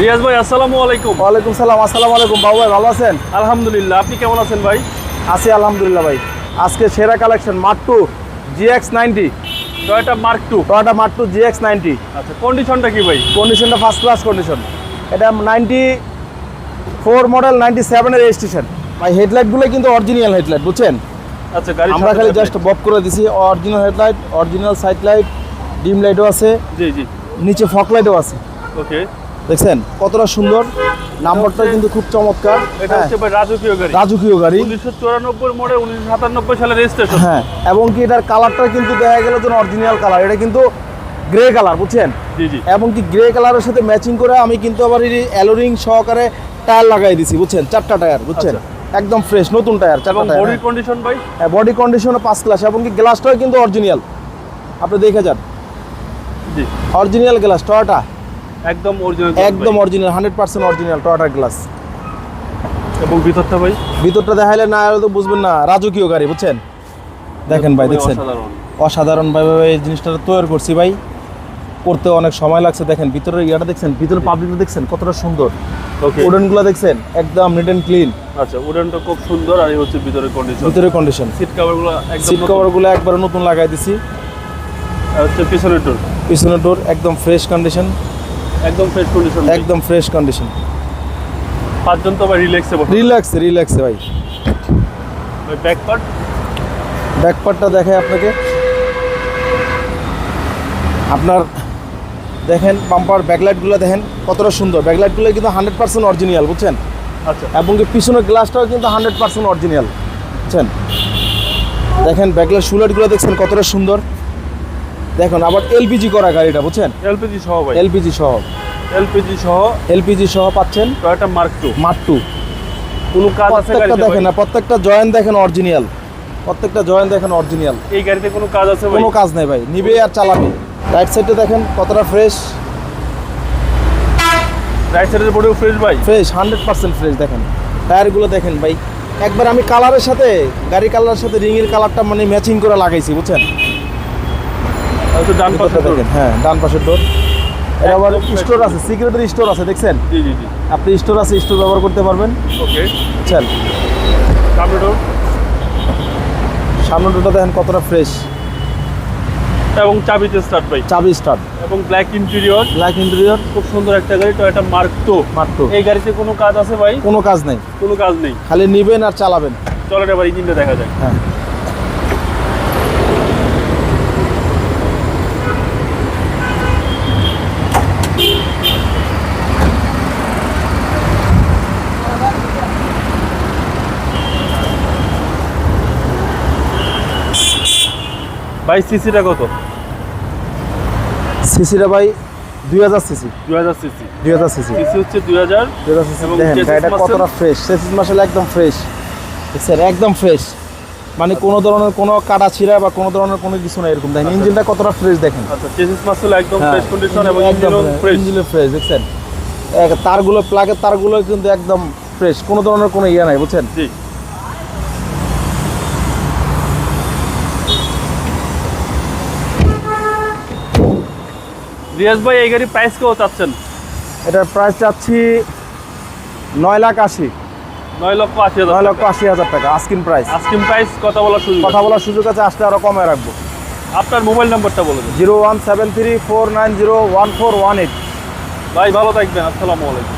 রিয়াজ ভাই আসসালামু আলাইকুম। ওয়ালাইকুম সালাম আসসালামু আলাইকুম। বাবু ভাই ভালো আছেন? আলহামদুলিল্লাহ আপনি কেমন আছেন ভাই? আছি আলহামদুলিল্লাহ ভাই। আজকে সেরা কালেকশন মাট্টু GX ninety Toyota Mark two Toyota মাট্টু জিএক্স নাইনটি আচ্ছা কন্ডিশনটা কি ভাই? কন্ডিশনটা ফার্স্ট ক্লাস কন্ডিশন এটা নাইনটি ফোর মডেল নাইনটি সেভেনের রেজিস্ট্রেশন ভাই হেডলাইটগুলো কিন্তু অরিজিনাল হেডলাইট বুঝছেন? আচ্ছা গাড়ি আমরা খালি জাস্ট বপ করে দিছি original headlight original side light dim লাইটও আছে। জি জি। নিচে ফক লাইটও আছে। ওকে দেখছেন কতটা সুন্দর। নাম্বারটা কিন্তু খুব চমৎকার। এটা হ্যাঁ, হচ্ছে রাজকীয় গাড়ি। রাজকীয় গাড়ি। উনিশশো চুরানব্বই মডেল উনিশশো সাতানব্বই সালের রেজিস্ট্রেশন হ্যাঁ এবং কি এটার কালারটা কিন্তু দেখা গেল যে অরিজিনাল কালার এটা কিন্তু গ্রে কালার বুঝছেন? জি জি। এবং কি গ্রে কালারের সাথে ম্যাচিং করে আমি কিন্তু আবার এই অ্যালোরিং সহকারে টায়ার লাগাই দিছি বুঝছেন? চারটা টায়ার বুঝছেন? একদম ফ্রেশ নতুন টায়ার আচ্ছা। চারটা টায়ার কন্ডিশন ভাই? হ্যাঁ বডি কন্ডিশনও পাঁচ ক্লাস এবং কি গ্লাসটাও কিন্তু অরিজিনাল আপনি দেখে যান। জি। অরিজিনাল গ্লাস টয়টা একদম অরিজিনাল একদম অরিজিনাল হান্ড্রেড পার্সেন্ট অরিজিনাল টয়টার গ্লাস এবং ভিতরটা ভাই? ভিতরটা দেখাইলে না হলে তো বুঝবেন না রাজকীয় গাড়ি বুঝছেন? দেখেন ভাই দেখছেন? অসাধারণ। অসাধারণভাবে এই জিনিসটা তৈরি করছি ভাই। করতে অনেক সময় লাগছে দেখেন ভিতরের ইয়াটা দেখছেন? ভিতরে পাবলিকটা দেখছেন? কতটা সুন্দর। উডেনগুলো দেখছেন? একদম নিট অ্যান্ড ক্লিন আচ্ছা উডেনটা খুব সুন্দর আর হচ্ছে ভিতরের কন্ডিশন ভিতরে কন্ডিশন সিট কভারগুলো একদম সিট কভারগুলো একবার নতুন লাগাই দিছি। আর হচ্ছে পিছনের ডোর পিছনের ডোর একদম ফ্রেশ কন্ডিশন একদম ফ্রেশ কন্ডিশন একদম ফ্রেশ কন্ডিশন পাঁচজন তো ভাই রিল্যাক্সে বসে। রিল্যাক্সে রিল্যাক্সে ভাই। ব্যাক পার্ট ব্যাকপার্টটা দেখায় আপনাকে। আপনার দেখেন বাম্পার ব্যাকলাইটগুলো দেখেন কতটা সুন্দর। ব্যাকলাইটগুলো কিন্তু হান্ড্রেড পার্সেন্ট অরিজিনাল বুঝছেন? আচ্ছা। এবং পিছনের গ্লাসটাও কিন্তু হান্ড্রেড পার্সেন্ট অরিজিনাল বুঝছেন? দেখেন ব্যাকলাইট শুলাইটগুলো দেখছেন কতটা সুন্দর। দেখুন আবার এলপিজি করা গাড়িটা বুঝছেন? এলপিজি সহ ভাই। এলপিজি সহ। এলপিজি সহ। এলপিজি সহ পাচ্ছেন? Toyota mark two. মাট্টু কোনো কাজ আছে গাড়িতে দেখেন না প্রত্যেকটা জয়েন্ট দেখেন অরিজিনাল। প্রত্যেকটা জয়েন্ট দেখেন অরিজিনাল। এই গাড়িতে কোনো কাজ আছে ভাই? কোনো কাজ নেই ভাই নিবে আর চালাবে। রাইট সাইডে দেখেন কতটা ফ্রেশ রাইট সাইডের বডিও ফ্রেশ ভাই? ফ্রেশ হান্ড্রেড পার্সেন্ট ফ্রেশ দেখেন। টায়ারগুলো দেখেন ভাই। একবার আমি কালারের সাথে গাড়ি কালারের সাথে রিংয়ের কালারটা মানে ম্যাচিং করে লাগাইছি বুঝছেন? ডান পাশে দেখেন হ্যাঁ ডান পাশের ডোর এটা আবার স্টোর আছে সিক্রেটের স্টোর আছে দেখছেন? জি জি জি। আপনি স্টোর আছে স্টোর ব্যবহার করতে পারবেন। ওকে। বুঝছেন সামনে ডোর ডোরটা দেখেন কতটা ফ্রেশ এবং চাবিতে স্টার্ট ভাই। চাবি স্টার্ট এবং ব্ল্যাক ইন্টেরিয়র ব্ল্যাক ইন্টেরিয়র খুব সুন্দর একটা গাড়ি টয়োটা মার্ক টু মাত্র এই গাড়িতে কোনো কাজ আছে ভাই? কোনো কাজ নেই। কোনো কাজ নেই। খালি নিবেন আর চালাবেন। চলেন এবার ইঞ্জিনটা দেখা যায় হ্যাঁ। ভাই সিসিটা কত? সিসিটা ভাই দুই হাজার সিসি দুই হাজার সিসি দুই হাজার সিসি সিসি হচ্ছে দুই হাজার। দুই হাজার সিসি দেখেন গাড়িটা কতটা ফ্রেশ সেসিস মাসেল একদম ফ্রেশ দেখছেন একদম ফ্রেশ মানে কোনো ধরনের কোনো কাটা ছিঁড়া বা কোনো ধরনের কোনো কিছু না এরকম। দেখেন ইঞ্জিনটা কতটা ফ্রেশ দেখেন। আচ্ছা চেসিস মাসল একদম হ্যাঁ, ফ্রেশ কন্ডিশন এবং ইঞ্জিনও ফ্রেশ ইঞ্জিনও ফ্রেশ দেখছেন? তারগুলো প্লাগের তারগুলো কিন্তু একদম ফ্রেশ কোনো ধরনের কোনো ইয়ে নাই বুঝছেন? জি। রিয়াজ ভাই এই গাড়ির প্রাইস কেউ চাচ্ছেন? এটার প্রাইস চাচ্ছি নয় লাখ আশি। নয় লক্ষ আশি হাজার নয় লক্ষ আশি হাজার টাকা আস্কিন প্রাইস আস্কিম প্রাইস কথা বলার সুযোগ কথা বলার সুযোগ আছে আসলে আরও কমে রাখব। আপনার মোবাইল নাম্বারটা বলুন দিন। Zero one seven three four nine zero one four one eight. ভাই ভালো থাকবেন আসসালামু আলাইকুম।